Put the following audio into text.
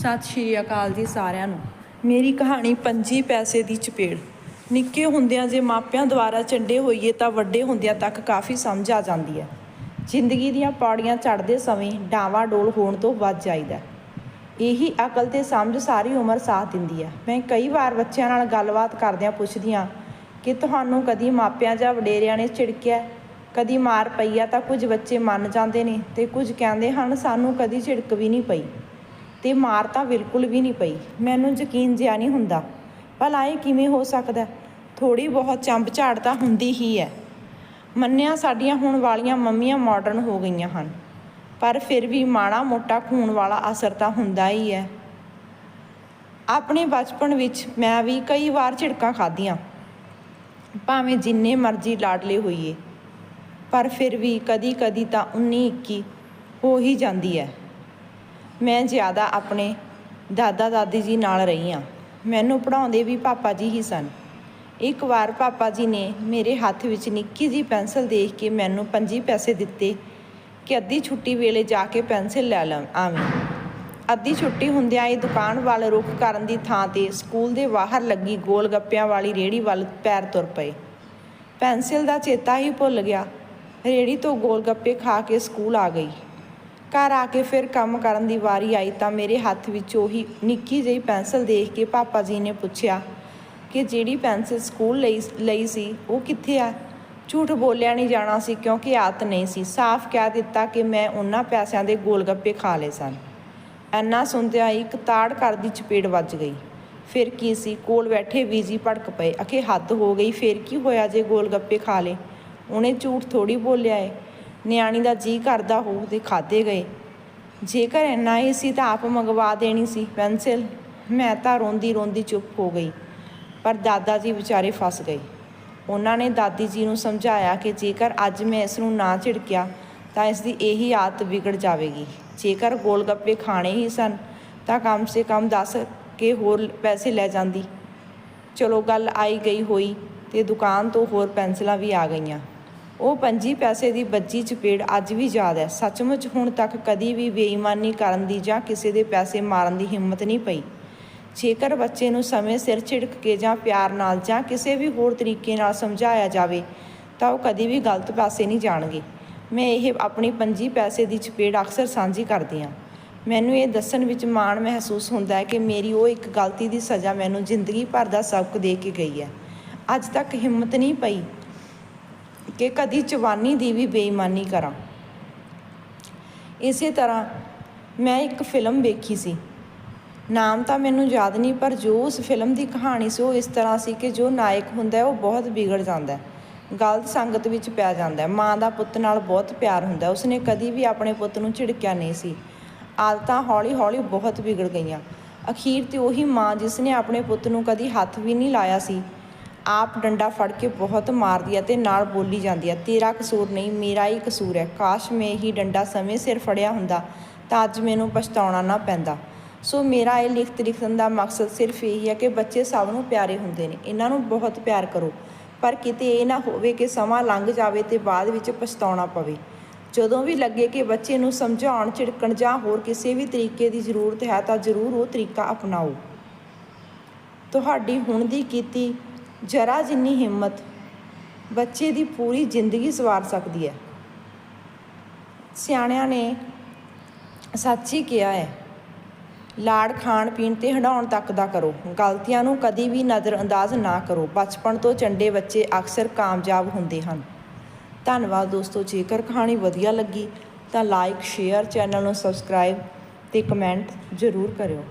ਸਤਿ ਸ਼੍ਰੀ ਅਕਾਲ ਜੀ ਸਾਰਿਆਂ ਨੂੰ। ਮੇਰੀ ਕਹਾਣੀ ਪੰਜੀ ਪੈਸੇ ਦੀ ਚਪੇੜ। ਨਿੱਕੇ ਹੁੰਦਿਆਂ ਜੇ ਮਾਪਿਆਂ ਦੁਆਰਾ ਚੰਡੇ ਹੋਈਏ ਤਾਂ ਵੱਡੇ ਹੁੰਦਿਆਂ ਤੱਕ ਕਾਫੀ ਸਮਝ ਆ ਜਾਂਦੀ ਹੈ। ਜ਼ਿੰਦਗੀ ਦੀਆਂ ਪੌੜੀਆਂ ਚੜ੍ਹਦੇ ਸਮੇਂ ਡਾਵਾ ਡੋਲ ਹੋਣ ਤੋਂ ਬਚ ਜਾਈਦਾ ਇਹੀ ਅਕਲ ਤੇ ਸਮਝ ਸਾਰੀ ਉਮਰ ਸਾਥ ਦਿੰਦੀ ਹੈ। ਮੈਂ ਕਈ ਵਾਰ ਬੱਚਿਆਂ ਨਾਲ ਗੱਲਬਾਤ ਕਰਦਿਆਂ ਪੁੱਛਦੀ ਹਾਂ, ਕਿ ਤੁਹਾਨੂੰ ਕਦੀ ਮਾਪਿਆਂ ਜਾਂ ਵਡੇਰਿਆਂ ਨੇ ਝਿੜਕਿਆ ਕਦੀ ਮਾਰ ਪਈ ਆ ਤਾਂ ਕੁਝ ਬੱਚੇ ਮੰਨ ਜਾਂਦੇ ਨੇ ਤੇ ਕੁਝ ਕਹਿੰਦੇ ਹਨ, ਸਾਨੂੰ ਕਦੀ ਝਿੜਕ ਵੀ ਨਹੀਂ ਪਈ। ਤੇ ਮਾਰ ਤਾਂ ਬਿਲਕੁਲ ਵੀ ਨਹੀਂ ਪਈ। ਮੈਨੂੰ ਯਕੀਨ ਜਿਆ ਨਹੀਂ ਹੁੰਦਾ। ਭਲਾ ਇਹ ਕਿਵੇਂ ਹੋ ਸਕਦਾ? ਥੋੜੀ ਬਹੁਤ ਚੰਬ ਝਾੜ ਤਾਂ ਹੁੰਦੀ ਹੀ ਹੈ। ਮੰਨਿਆ ਸਾਡੀਆਂ ਹੁਣ ਵਾਲੀਆਂ ਮੰਮੀਆਂ ਮਾਡਰਨ ਹੋ ਗਈਆਂ ਹਨ। ਪਰ ਫਿਰ ਵੀ ਮਾੜਾ ਮੋਟਾ ਖੂਨ ਵਾਲਾ ਅਸਰ ਤਾਂ ਹੁੰਦਾ ਹੀ ਹੈ। ਆਪਣੇ ਬਚਪਨ ਵਿੱਚ ਮੈਂ ਵੀ ਕਈ ਵਾਰ ਝਿੜਕਾਂ ਖਾਧੀਆਂ। ਭਾਵੇਂ ਜਿੰਨੇ ਮਰਜ਼ੀ ਲਾਡਲੇ ਹੋਈਏ। ਪਰ ਫਿਰ ਵੀ ਕਦੀ ਕਦੀ ਤਾਂ 19 21 ਹੋ ਹੀ ਜਾਂਦੀ ਹੈ। ਮੈਂ ਜ਼ਿਆਦਾ ਆਪਣੇ ਦਾਦਾ ਦਾਦੀ ਜੀ ਨਾਲ ਰਹੀ ਹਾਂ ਮੈਨੂੰ ਪੜਾਉਂਦੇ ਵੀ ਪਾਪਾ ਜੀ ਹੀ ਸਨ। ਇੱਕ ਵਾਰ ਪਾਪਾ ਜੀ ਨੇ ਮੇਰੇ ਹੱਥ ਵਿੱਚ ਨਿੱਕੀ ਜੀ ਪੈਨਸਲ ਦੇਖ ਕੇ ਮੈਨੂੰ 25 ਪੈਸੇ ਦਿੱਤੇ ਕਿ ਅੱਧੀ ਛੁੱਟੀ ਵੇਲੇ ਜਾ ਕੇ ਪੈਨਸਲ ਲੈ ਲਾਂ, ਆਵੇਂ। ਅੱਧੀ ਛੁੱਟੀ ਹੁੰਦਿਆਂ ਇਹ ਦੁਕਾਨ ਵੱਲ ਰੁਖ ਕਰਨ ਦੀ ਥਾਂ ਤੇ ਸਕੂਲ ਦੇ ਬਾਹਰ ਲੱਗੀ ਗੋਲ ਗੱਪਿਆਂ ਵਾਲੀ ਰੇੜੀ ਵੱਲ ਪੈਰ ਤੁਰ ਪਏ। ਪੈਨਸਲ ਦਾ ਚੇਤਾ ਹੀ ਭੁੱਲ ਗਿਆ। ਰੇੜੀ ਤੋਂ ਗੋਲ ਗੱਪੇ ਖਾ ਕੇ ਸਕੂਲ ਆ ਗਈ। ਘਰ ਆ ਕੇ ਫਿਰ ਕੰਮ ਕਰਨ ਦੀ ਵਾਰੀ ਆਈ ਤਾਂ ਮੇਰੇ ਹੱਥ ਵਿੱਚ ਉਹੀ ਨਿੱਕੀ ਜਿਹੀ ਪੈਨਸਲ ਦੇਖ ਕੇ ਪਾਪਾ ਜੀ ਨੇ ਪੁੱਛਿਆ ਕਿ ਜਿਹੜੀ ਪੈਨਸਲ ਸਕੂਲ ਲਈ ਲਈ ਸੀ, ਉਹ ਕਿੱਥੇ ਆ? ਝੂਠ ਬੋਲਿਆ ਨਹੀਂ ਜਾਣਾ ਸੀ ਕਿਉਂਕਿ ਆਦਤ ਨਹੀਂ ਸੀ। ਸਾਫ਼ ਕਹਿ ਦਿੱਤਾ ਕਿ ਮੈਂ ਉਹਨਾਂ ਪੈਸਿਆਂ ਦੇ ਗੋਲਗੱਪੇ ਖਾ ਲਏ ਸਨ। ਐਨਾ ਸੁਣਦਿਆਂ ਇੱਕ ਤਾੜ ਘਰ ਦੀ ਚਪੇੜ ਵੱਜ ਗਈ। ਫਿਰ ਕੀ ਸੀ? ਕੋਲ ਬੈਠੇ ਬੀਜੀ ਭੜਕ ਪਏ। ਅਖੇ ਹੱਦ ਹੋ ਗਈ। ਫਿਰ ਕੀ ਹੋਇਆ ਜੇ ਗੋਲਗੱਪੇ ਖਾ ਲੇ ਉਹਨੇ ਝੂਠ ਥੋੜੀ ਬੋਲਿਆ ਏ। ਨਿਆਣੀ ਦਾ ਜੀ ਕਰਦਾ ਹੋਊ ਤੇ ਖਾਦੇ ਗਏ। ਜੇਕਰ ਇੰਨਾ ਹੀ ਸੀ ਤਾਂ ਆਪ ਮੰਗਵਾ ਦੇਣੀ ਸੀ ਪੈਨਸਿਲ। ਮੈਂ ਤਾਂ ਰੋਂਦੀ ਰੋਂਦੀ ਚੁੱਪ ਹੋ ਗਈ, ਪਰ ਦਾਦਾ ਜੀ ਵਿਚਾਰੇ ਫਸ ਗਏ। ਉਹਨਾਂ ਨੇ ਦਾਦੀ ਜੀ ਨੂੰ ਸਮਝਾਇਆ ਕਿ ਜੇਕਰ ਅੱਜ ਮੈਂ ਇਸ ਨੂੰ ਨਾ ਝਿੜਕਿਆ, ਤਾਂ ਇਸ ਦੀ ਇਹੀ ਆਦਤ ਵਿਗੜ ਜਾਵੇਗੀ। ਜੇਕਰ ਗੋਲ ਗੱਪੇ ਖਾਣੇ ਹੀ ਸਨ, ਤਾਂ ਕਮ ਸੇ ਕਮ ਦੱਸ ਕੇ ਹੋਰ ਪੈਸੇ ਲੈ ਜਾਂਦੀ। ਚਲੋ ਗੱਲ ਆਈ ਗਈ ਹੋਈ ਤੇ ਦੁਕਾਨ ਤੋਂ ਹੋਰ ਪੈਨਸਲਾਂ ਵੀ ਆ ਗਈਆਂ। ਉਹ ਪੰਜੀ ਪੈਸੇ ਦੀ ਬੱਜੀ ਚਪੇੜ ਅੱਜ ਵੀ ਯਾਦ ਹੈ। ਸੱਚਮੁੱਚ ਹੁਣ ਤੱਕ ਕਦੀ ਵੀ ਬੇਈਮਾਨੀ ਕਰਨ ਦੀ ਜਾਂ ਕਿਸੇ ਦੇ ਪੈਸੇ ਮਾਰਨ ਦੀ ਹਿੰਮਤ ਨਹੀਂ ਪਈ। ਜੇਕਰ ਬੱਚੇ ਨੂੰ ਸਮੇਂ ਸਿਰ ਛਿੜਕ ਕੇ ਜਾਂ ਪਿਆਰ ਨਾਲ ਜਾਂ ਕਿਸੇ ਵੀ ਹੋਰ ਤਰੀਕੇ ਨਾਲ ਸਮਝਾਇਆ ਜਾਵੇ, ਤਾਂ ਉਹ ਕਦੀ ਵੀ ਗਲਤ ਪਾਸੇ ਨਹੀਂ ਜਾਣਗੇ। ਮੈਂ ਇਹ ਆਪਣੀ ਪੰਜੀ ਪੈਸੇ ਦੀ ਚਪੇੜ ਅਕਸਰ ਸਾਂਝੀ ਕਰਦੀ ਹਾਂ। ਮੈਨੂੰ ਇਹ ਦੱਸਣ ਵਿੱਚ ਮਾਣ ਮਹਿਸੂਸ ਹੁੰਦਾ ਹੈ ਕਿ ਮੇਰੀ ਉਹ ਇੱਕ ਗਲਤੀ ਦੀ ਸਜ਼ਾ ਮੈਨੂੰ ਜ਼ਿੰਦਗੀ ਭਰ ਦਾ ਸਬਕ ਦੇ ਕੇ ਗਈ ਹੈ। ਅੱਜ ਤੱਕ ਹਿੰਮਤ ਨਹੀਂ ਪਈ ਕਿ ਕਦੀ ਜਵਾਨੀ ਦੀ ਵੀ ਬੇਈਮਾਨੀ ਕਰਾਂ। ਇਸੇ ਤਰ੍ਹਾਂ ਮੈਂ ਇੱਕ ਫਿਲਮ ਵੇਖੀ ਸੀ। ਨਾਮ ਤਾਂ ਮੈਨੂੰ ਯਾਦ ਨਹੀਂ, ਪਰ ਜੋ ਉਸ ਫਿਲਮ ਦੀ ਕਹਾਣੀ ਸੀ, ਉਹ ਇਸ ਤਰ੍ਹਾਂ ਸੀ ਕਿ ਜੋ ਨਾਇਕ ਹੁੰਦਾ ਉਹ ਬਹੁਤ ਵਿਗੜ ਜਾਂਦਾ ਹੈ। ਗਲਤ ਸੰਗਤ ਵਿੱਚ ਪੈ ਜਾਂਦਾ ਹੈ। ਮਾਂ ਦਾ ਪੁੱਤ ਨਾਲ ਬਹੁਤ ਪਿਆਰ ਹੁੰਦਾ ਹੈ। ਉਸਨੇ ਕਦੀ ਵੀ ਆਪਣੇ ਪੁੱਤ ਨੂੰ ਝਿੜਕਿਆ ਨਹੀਂ ਸੀ। ਆਦਤਾਂ ਹੌਲੀ-ਹੌਲੀ ਬਹੁਤ ਵਿਗੜ ਗਈਆਂ। ਅਖੀਰ ਤੇ ਉਹੀ ਮਾਂ ਜਿਸ ਨੇ ਆਪਣੇ ਪੁੱਤ ਨੂੰ ਕਦੀ ਹੱਥ ਵੀ ਨਹੀਂ ਲਾਇਆ ਸੀ ਆਪ ਡੰਡਾ ਫੜ ਕੇ ਬਹੁਤ ਮਾਰਦੀ ਹੈ ਤੇ ਨਾਲ ਬੋਲੀ ਜਾਂਦੀ ਹੈ ਤੇਰਾ ਕਸੂਰ ਨਹੀਂ, ਮੇਰਾ ਹੀ ਕਸੂਰ ਹੈ। ਕਾਸ਼ ਮੈਂ ਹੀ ਡੰਡਾ ਸਮੇਂ ਸਿਰ ਫੜਿਆ ਹੁੰਦਾ, ਤਾਂ ਅੱਜ ਮੈਨੂੰ ਪਛਤਾਉਣਾ ਨਾ ਪੈਂਦਾ। ਸੋ ਮੇਰਾ ਇਹ ਲਿਖਤ ਲਿਖਣ ਦਾ ਮਕਸਦ ਸਿਰਫ ਇਹ ਹੈ ਕਿ ਬੱਚੇ ਸਭ ਨੂੰ ਪਿਆਰੇ ਹੁੰਦੇ ਨੇ। ਇਹਨਾਂ ਨੂੰ ਬਹੁਤ ਪਿਆਰ ਕਰੋ, ਪਰ ਕਿਤੇ ਇਹ ਨਾ ਹੋਵੇ ਕਿ ਸਮਾਂ ਲੰਘ ਜਾਵੇ ਤੇ ਬਾਅਦ ਵਿੱਚ ਪਛਤਾਉਣਾ ਪਵੇ। ਜਦੋਂ ਵੀ ਲੱਗੇ ਕਿ ਬੱਚੇ ਨੂੰ ਸਮਝਾਉਣ, ਝਿੜਕਣ ਜਾਂ ਹੋਰ ਕਿਸੇ ਵੀ ਤਰੀਕੇ ਦੀ ਜ਼ਰੂਰਤ ਹੈ ਤਾਂ ਜ਼ਰੂਰ ਉਹ ਤਰੀਕਾ ਅਪਣਾਓ। ਤੁਹਾਡੀ ਹੁਣ ਦੀ ਕੀਤੀ ਜਰਾ ਜਿੰਨੀ ਹਿੰਮਤ ਬੱਚੇ ਦੀ ਪੂਰੀ ਜ਼ਿੰਦਗੀ ਸਵਾਰ ਸਕਦੀ ਹੈ। ਸਿਆਣਿਆਂ ਨੇ ਸੱਚ ਹੀ ਕਿਹਾ ਹੈ, ਲਾੜ ਖਾਣ ਪੀਣ ਤੇ ਹੰਡਾਉਣ ਤੱਕ ਦਾ ਕਰੋ, ਗਲਤੀਆਂ ਨੂੰ ਕਦੀ ਵੀ ਨਜ਼ਰਅੰਦਾਜ਼ ਨਾ ਕਰੋ, ਬਚਪਨ ਤੋਂ ਚੰਡੇ ਬੱਚੇ ਅਕਸਰ ਕਾਮਯਾਬ ਹੁੰਦੇ ਹਨ। ਧੰਨਵਾਦ ਦੋਸਤੋ, ਜੇਕਰ ਕਹਾਣੀ ਵਧੀਆ ਲੱਗੀ ਤਾਂ ਲਾਈਕ, ਸ਼ੇਅਰ, ਚੈਨਲ ਨੂੰ ਸਬਸਕ੍ਰਾਈਬ ਤੇ ਕਮੈਂਟ ਜ਼ਰੂਰ ਕਰਿਓ।